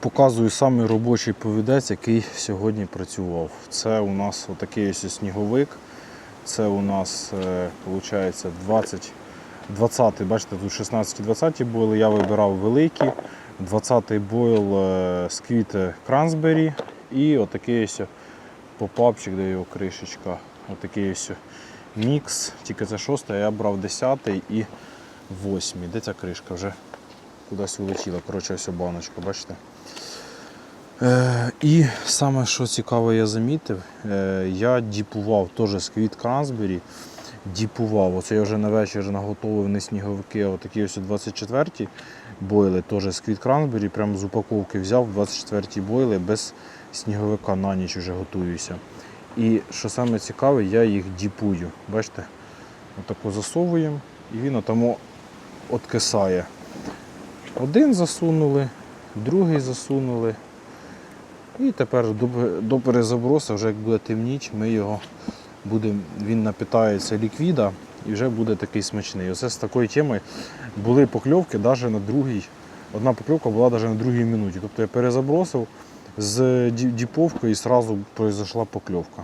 Показую самий робочий повідець, який сьогодні працював. Це у нас отакий ось сніговик. Це у нас виходить 20, 20 бачите, тут 16 20 бойли. Я вибирав великі. 20-й бойл е, з квіти Крансбері і отакий ось попапчик, де його кришечка. Отакий ось мікс. Тільки це шостий, а я брав 10 і 8. Де ця кришка вже кудись улетіла. Коротше, ось баночка, бачите? Е, і саме що цікаве, я замітив, е, я діпував теж з квіт Крансбері. Діпував. Оце я вже на вечір наготовив не сніговики, а отакі ось 24-ті бойли, теж з квіт Крансбері. Прямо з упаковки взяв 24-ті бойли без сніговика на ніч вже готуюся. І що саме цікаве, я їх діпую. Бачите? Отако засовуємо і він отамо откисає. Один засунули, другий засунули. І тепер до, перезабросу, вже як буде темніч, ми його будемо, він напитається ліквіда і вже буде такий смачний. Оце з такої теми були покльовки навіть на другій. Одна покльовка була навіть на другій минуті. Тобто я перезабросив з діповкою і одразу пройшла покльовка.